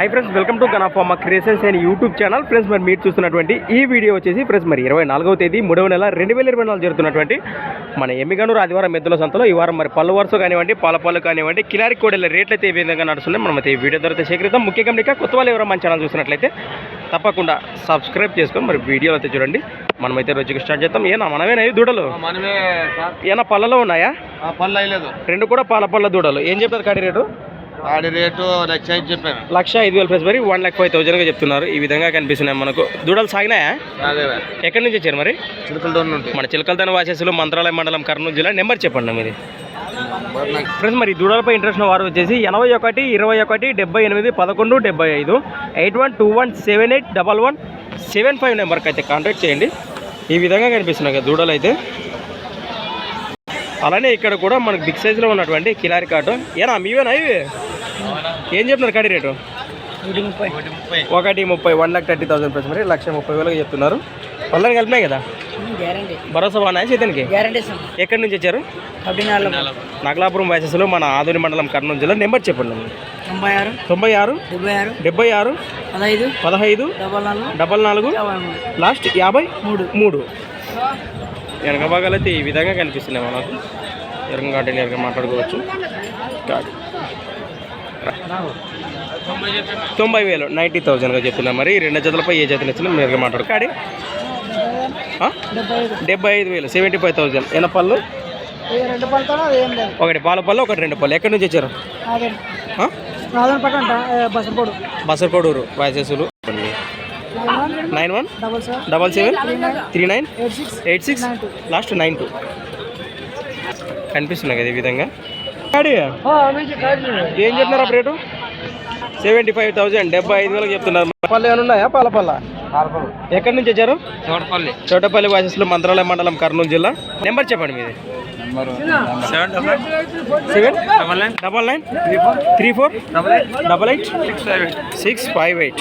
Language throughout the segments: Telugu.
High friends welcome to గనాఫార్మా creations and YouTube channel friends మరి మీరు చూస్తున్నటువంటి ఈ వీడియో వచ్చేసి ఫ్రెండ్స్ మరి ఇరవై నాలుగవ తేదీ మూడవ నెల రెండు వేల ఇరవై నాలుగు జరుగుతున్నటువంటి మన ఎమ్మిగనూరు ఆదివారం మెద్దుల సంతలో ఈ వారం మరి పళ్ళు వరుస కానివ్వండి పాల పళ్ళు కానివ్వండి కిలారి కోడెల రేట్లు అయితే ఏ విధంగా నడుస్తున్నాయి మనం అయితే ఈ వీడియో ద్వారా సేకరిద్దాం. ముఖ్య గమనిక కొత్త వాళ్ళు ఎవరైనా మన ఛానల్ చూసినట్లయితే తప్పకుండా సబ్స్క్రైబ్ చేసుకొని మరి వీడియోలు అయితే చూడండి. మనమైతే రోజుకి స్టార్ట్ చేద్దాం. ఏనా మనమేనా దూడలు? ఏనా పళ్ళలో ఉన్నాయా? పళ్ళు రెండు కూడా పాల పళ్ళ దూడలు. ఏం చెప్తారు కాడి రేటు? ఆడి రేటు లక్ష ఐదు చెప్పాను. లక్ష ఐదు వేల ప్లస్ మరి వన్ లాక్ ఫైవ్ థౌజండ్గా చెప్తున్నారు. ఈ విధంగా కనిపిస్తున్నాయి మనకు. దూడలు సాగినాయా? ఎక్కడి నుంచి వచ్చారు మరి? చిలుకల దూరం నుండి. మన చిలకలతన వాసేసులు మంత్రాలయ మండలం కర్నూలు జిల్లా. నెంబర్ చెప్పండి మీది. ఫ్రెండ్స్ మరి దూడలపై ఇంట్రెస్ట్ వారు వచ్చేసి ఎనభై ఒకటి ఇరవై ఒకటి డెబ్బై ఎనిమిది పదకొండు డెబ్బై ఐదు eight one two one seven eight double one seven five నెంబర్కి అయితే కాంటాక్ట్ చేయండి. ఈ విధంగా కనిపిస్తున్నాయి కదా దూడలు అయితే అలానే ఇక్కడ కూడా మనకు బిగ్ సైజులో ఉన్నటువంటి కిలారి కాటు ఏనా మీవేనా ఇవి? ఏం చెప్తున్నారు కడి రేటు? ఒకటి ముప్పై. One lakh thirty thousand plus మరి లక్ష ముప్పై వేలకు చెప్తున్నారు. వాళ్ళని కలిపినాయి కదా? భరోసా బాగున్నాయి చేతనికి ఎక్కడి నుంచి వచ్చారు? నగలాపురం వయసెస్లో మన ఆదోని మండలం కర్నూలు జిల్లా. నెంబర్ చెప్పండి. తొంభై ఆరు తొంభై ఆరు డెబ్బై ఆరు డెబ్బై ఆరు పదహైదు పదహైదు డబల్ నాలుగు డబల్ లాస్ట్ యాభై మూడు. మూడు. వెనక భాగాలు అయితే ఈ విధంగా కనిపిస్తున్నాయి మనకు. ఎరగ కాటి ఎరగ మాట్లాడుకోవచ్చు. తొంభై వేలు నైంటీ థౌజండ్గా చెప్తున్నాం మరి. రెండు జతలపై ఏ జతలు ఇచ్చినా మీరు మాట్లాడు కాడి? డెబ్బై ఐదు వేలు సెవెంటీ ఫైవ్ థౌజండ్. ఎన్న పళ్ళు? ఒకటి పాల పళ్ళు ఒకటి రెండు పళ్ళు. ఎక్కడి నుంచి వచ్చారు? బసరకోడూరు వాయసెస్సులు nine one double seven three nine eight six last nine two. కనిపిస్తున్నాయి కదా ఈ విధంగా. ఏం చెప్తున్నారు అప్పుడు రేటు? సెవెంటీ ఫైవ్ థౌసండ్ డెబ్బై ఐదు వేలకు చెప్తున్నారు. పళ్ళు ఏమైనా ఉన్నాయా? పాల పళ్ళ ఎక్కడి నుంచి వచ్చారు? చోటపల్లి. చోటపల్లి వాసెస్లో మంత్రాలయ మండలం కర్నూలు జిల్లా. నెంబర్ చెప్పండి మీది. Seven seven double nine. Double nine. Three four. Three four. Double eight. Double eight. Six five eight. Six five eight.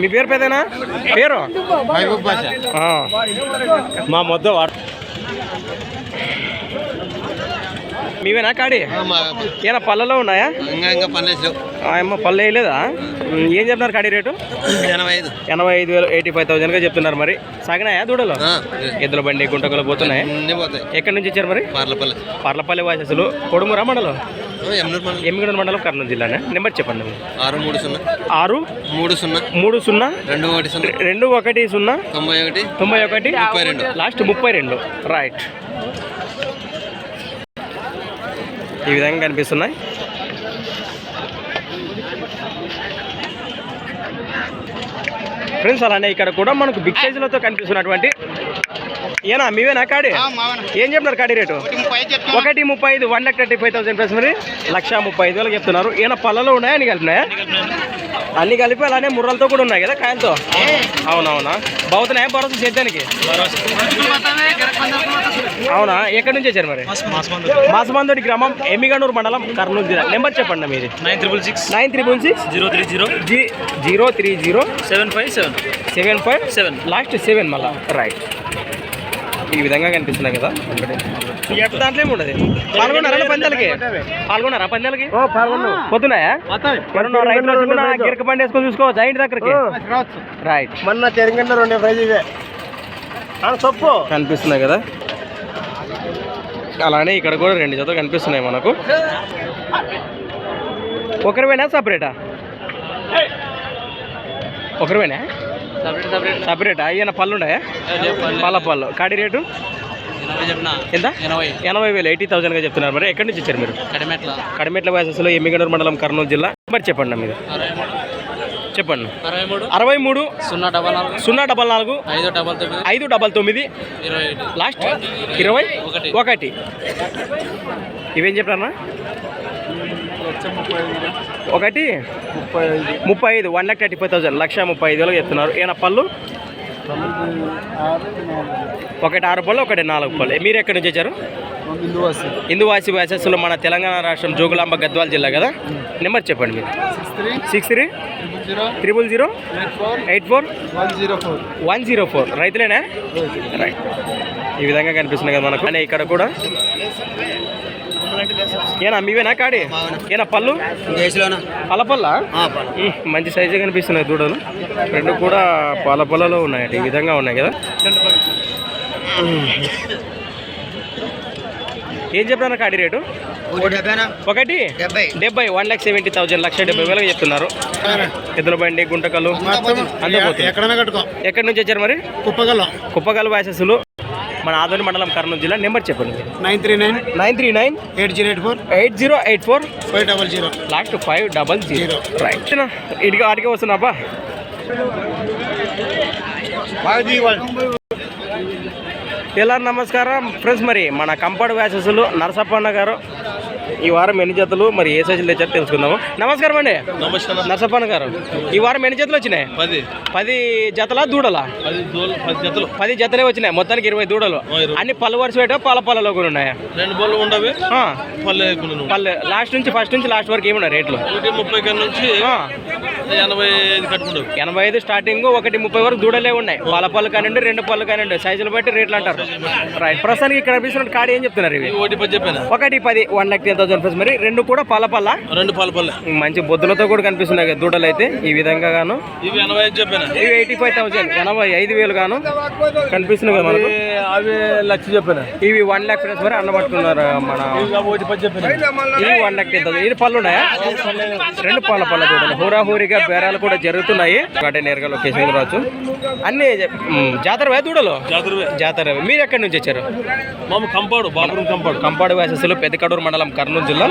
మీ పేరు పేదేనా పేరు. మా మొద్ద వాడు. మీవేనా కాడి? ఏనా పళ్ళలో ఉన్నాయా? ఇంకా పన్నెండు అమ్మ పళ్ళు వేయలేదా? ఏం చెప్తున్నారు కాడి రేటు? ఎనభై ఐదు ఎనభై ఐదు వేలు ఎయిటీ ఫైవ్ థౌసండ్గా చెప్తున్నారు మరి. సాగినాయా దూడలు? ఎద్దుల బండి గుంటకలు పోతున్నాయి. ఎక్కడి నుంచి వచ్చారు మరి? పార్లపల్లి. పర్లపల్లి వాసెస్లు. కొడుమురా మండలం? ఎమ్మిగూడెం మండలం. కర్నూలు జిల్లానే? నెంబర్ చెప్పండి. ఆరు మూడు సున్నా. ఆరు? మూడు సున్నా. మూడు సున్నా? రెండు ఒకటి సున్నా. రెండు ఒకటి సున్నా? తొంభై ఒకటి తొంభై ఒకటి? ముప్పై రెండు. లాస్ట్ ముప్పై రెండు. రైట్ ఈ విధంగా కనిపిస్తున్నాయి. ఫ్రెండ్స్ అలానే ఇక్కడ కూడా మనకు బిగ్ సైజులతో కనిపిస్తున్నటువంటి ఏనా మీవేనా కాడి? ఏం చెప్తున్నారు కాడి రేటు? ఒకటి ముప్పై ఐదు one lakh thirty five thousand plus మరి లక్ష ముప్పై ఐదు వేలకు చెప్తున్నారు. ఏమైనా పళ్ళలో ఉన్నాయా అన్ని కలిపినాయా? అన్ని కలిపి అలానే ముర్రలతో కూడా ఉన్నాయి కదా కాయలతో? అవునవునా? బాగుతున్నాయా భరోసా సేద్యానికి అవునా? ఎక్కడి నుంచి వచ్చారు మరి? మాసమందోడి గ్రామం ఎమ్మిగనూరు మండలం కర్నూలు జిల్లా. నెంబర్ చెప్పండి మీది. Nine triple six. Nine triple six zero three zero. G zero three zero seven five seven. Seven five seven. Last seven మళ్ళా. రైట్. ఈ విధంగా కనిపిస్తున్నాయి కదా. ఎట్ట దాంట్లో ఏముండదు పాల్గొన్నారా పందాలకి? పాల్గొన్నారా పందాలకి? పొద్దున్నాయా? గిరక బండి వేసుకొని చూసుకోవచ్చు? ఇంటి దగ్గరికి? రైట్ మొన్న తెలంగాణ రెండు ప్రైజ్ ఇవే. చెప్పు. కనిపిస్తున్నాయి కదా. అలానే ఇక్కడ కూడా రెండు జతలు కనిపిస్తున్నాయి మనకు. ఒకరివేనా సపరేటా? ఒకరివేనా? సపరేటా ఈయన పళ్ళు ఉన్నాయా? పళ్ళ. పళ్ళు. కాడి రేటు? ఎంత? ఎనభై. వేలు ఎయిటీ థౌసండ్గా చెప్తున్నారు మరి. ఎక్కడి నుంచి వచ్చారు మీరు? కడిమెట్ల. కడిమెట్ల వయసులో ఎమ్మిగనూరు మండలం కర్నూలు జిల్లా. మరి చెప్పండి మీరు. చెప్పండి. అరవై మూడు సున్నా డబల్ నాలుగు. సున్నా డబల్ నాలుగు ఐదు డబల్ తొమ్మిది. ఐదు డబల్ తొమ్మిది. లాస్ట్ ఇరవై ఒకటి. ఒకటి. ఇవేం చెప్పారన్నా? ఒకటి? ముప్పై ఐదు. One lakh thirty five thousand లక్ష ముప్పై ఐదు వేలకు చెప్తున్నారు. ఏమైనా పళ్ళు? ఒకటి ఆరు పళ్ళు ఒకటి నాలుగు పళ్ళు. మీరు ఎక్కడి నుంచి వచ్చారు? హిందూవాసి వ్యాసెస్లో మన తెలంగాణ రాష్ట్రం జోగులాంబ గద్వాల జిల్లా కదా? నెంబర్ చెప్పండి మీరు. Six three. Triple zero. Eight four. One zero four. One zero four. రైతులేనా? Right. ఈ విధంగా కనిపిస్తుంది కదా మనకు. ఇక్కడ కూడా ఏనా మీవేనా కాడి? ఏనా పళ్ళు? దేశంలోనా? పల్ల పల్ల ఉమ్, మంచి సైజు కనిపిస్తున్నాయి దూడలు. రెండు కూడా పాల పొలలో ఉన్నాయి ఈ విధంగా ఉన్నాయి కదా. ఏం చెప్పారు కాడి రేటు? ఒకటి డెబ్బై. వన్ ల్యాక్ సెవెంటీ థౌసండ్ లక్ష డెబ్బై వేలకు చెప్తున్నారు. ఎద్దుల బండి గుంటకలు కట్టుకో. ఎక్కడి నుంచి వచ్చారు మరి? కుప్పగల్లో. కుప్పగల్ వాసస్సులు మన ఆదోని మండలం కర్నూలు జిల్లా నెంబర్ చెప్పండి. Nine three nine nine three nine eight zero eight four eight zero eight four five double zero. Last five double zero. Right ఇటుగా ఆడికే వస్తున్నాపా ఎలా నమస్కారం. ఫ్రెండ్స్ మరి మన కంపౌండ్ వ్యాసెస్లు నరసప్పన్న గారు ఈ వారం ఎన్ని జతలు? మరి ఏ సైజులు తెచ్చారో తెలుసుకుందాము. నమస్కారం అండి. నరసప్పన్న గారు. ఈ వారం ఎన్ని జతలు వచ్చినాయి? పది. పది జతలా దూడలా? జతలు. పది జతలే వచ్చినాయి. మొత్తానికి ఇరవై దూడలు. అన్ని పళ్ళు వరుస పెట్టా పాల పళ్ళలో కూడా ఉన్నాయా? రెండు బోళ్ళు ఉండవి. పల్లె పళ్ళు లాస్ట్ నుంచి ఫస్ట్ నుంచి లాస్ట్ వరకు ఏమున్నాయి రేట్లు? ముప్పై నుంచి ఎనభై ఐదు కట్టుకుంటావు ఎనభై ఐదు స్టార్టింగ్ ఒకటి ముప్పై వరకు దూడలే ఉన్నాయి. పాల పళ్ళు కానివ్వండి రెండు పళ్ళు కానివ్వండి. సైజులు బట్టి రేట్లు అంటారు. రైట్ ప్రస్తుతానికి ఇక్కడ అనిపిస్తున్న కాడి ఏం చెప్తున్నారు ఇవి? ఒకటి పది చెప్పాను? ఒకటి పది. One lakh ten thousand rupees మరి రెండు కూడా పాల పళ్ళ? రెండు పాల పల్లె మంచి బొద్దులతో కూడా కనిపిస్తున్నాయి కదా దూడలు అయితే. ఈ విధంగా గాను. ఇవి ఎనభై ఐదు చెప్పాను? ఇవి ఎయిటీ ఫైవ్ థౌసండ్ ఎనభై ఐదు వేలు గాను. కనిపిస్తున్నాయి కదా మనకు. అవి లక్ష చెప్పాను? ఇవి వన్ ప్లస్ మరి అన్నబట్టుకున్నారు మన ఒకటి పది చెప్పాను? ఇవి వన్ టెన్ థౌసండ్ ఇది పళ్ళు ఉన్నాయా? రెండు పాల పళ్ళ చూడండి హోరాహోరీగా బేరాలు కూడా జరుగుతున్నాయి. అంటే నేరుగా లొకేషన్ రావచ్చు. అన్ని మ్, జాతర వే దూడలు? జాతరవే. జాతర మీరు ఎక్కడి నుంచి వచ్చారు? మామ కంపాడు బాపురం కంపాడు. కంపాడు వ్యాసస్సులు పెద్దకడూరు మండలం కర్నూలు జిల్లా?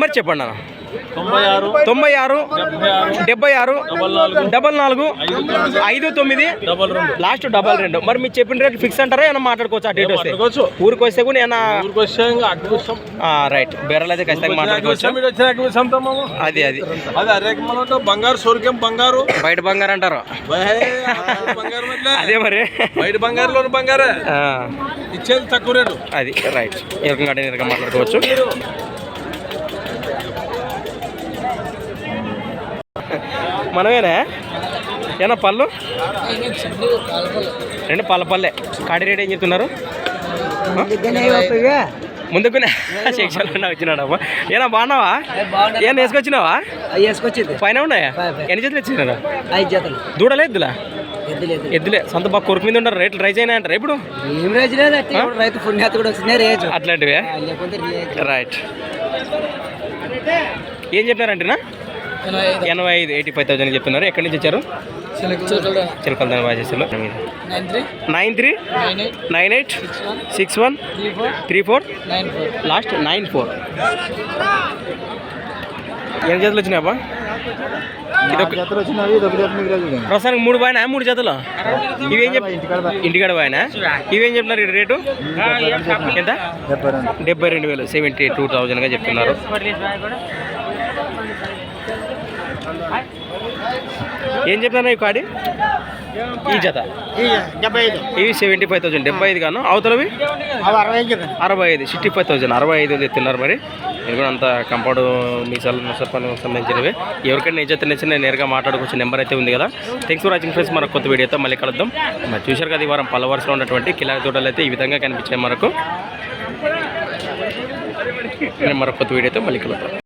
మరి చెప్పండి అన్న. తొంభై ఆరు డెబ్బై ఆరు డబల్ నాలుగు ఐదు తొమ్మిది లాస్ట్ డబల్ రెండు. మరి మీరు చెప్పిన రేట్ ఫిక్స్ అంటారా? ఏమైనా మాట్లాడుకోవచ్చు? అటు ఇటు వస్తే. ఊరికి వస్తే కూడా ఏమైనా రైట్ బేరాలు అయితే ఖచ్చితంగా మాట్లాడుకోవచ్చు. అది అది. బంగారు సోరికేం బంగారు. బయట బంగారు అంటారు. అదే మరి. బయట బంగారులోని బంగారే. ఇచ్చేది తక్కువ రేటు. అది రైట్ ఈ రకంగా అటు ఈ రకంగా మాట్లాడుకోవచ్చు మనమేనా? ఏనా పళ్ళు? రెండు పళ్ళ పల్లె కాడి రేట్ ఏం చెప్తున్నారు? ముందుకునే శిక్షణ వచ్చినాడమ్మా. ఏనా బాగున్నావా? ఏం వేసుకొచ్చినావా? వేసుకొచ్చింది. పైన ఉన్నాయా. ఎన్ని జతలు ఇచ్చినారా ఐదు జతలు. దూడలే ఎద్దులా? సొంత బాగా కొరకు మీద ఉన్నారు రేట్లు రైజ్ అయినా అంటారు ఇప్పుడు? ఏం రేజు లేదు రైతు పుణ్యాత కూడా వచ్చిందే రేజు. అట్లాంటివే? రైట్. ఏం చెప్పినారంటేనా? ఎనభై ఐదు. ఎయిటీ ఫైవ్ థౌసండ్ చెప్తున్నారు. ఎక్కడి నుంచి వచ్చారు? చిలకలదాని వాజేసులో nine three. Nine three? Nine eight. Six one. Three four. Last nine four. ఎన్ని జతలు వచ్చినాయబ్బా ప్రస్తుతానికి మూడు బాయినా? మూడు జతలు? ఇవేం చెప్ ఇంటికాడ బాయినా? ఇవేం చెప్తున్నారు ఈ రేటు? ఎంత? డెబ్బై రెండు. వేలు సెవెంటీ టూ థౌజండ్గా చెప్తున్నారు. ఏం చెప్తున్నారు ఈ కాడి? ఈ జత. ఇవి సెవెంటీ ఫైవ్ థౌసండ్ డెబ్బై ఐదు గాను. అవతలవి? అవి అరవై ఐదు చెప్పండి అరవై ఐదు సిక్స్టీ ఫైవ్ థౌసండ్ అరవై ఐదు చెప్తున్నారు మరి. ఇది కూడా అంత కంపౌండ్ మీసాలు ముసపని సంబంధించినవి. ఎవరికైనా నిజత నచ్చిన నేరుగా మాట్లాడుకోవచ్చు నెంబర్ అయితే ఉంది కదా. థ్యాంక్స్ ఫర్ వాచింగ్ ఫ్రెండ్స్ మనకు కొత్త వీడియోతో మళ్ళీ కలుద్దాం. మరి చూశారు కదా ఈ వారం పల్ల వరుసలో ఉన్నటువంటి కిలా తోటలు అయితే ఈ విధంగా కనిపించాయి మనకు మరొక కొత్త వీడియోతో మళ్ళీ కలుద్దాం.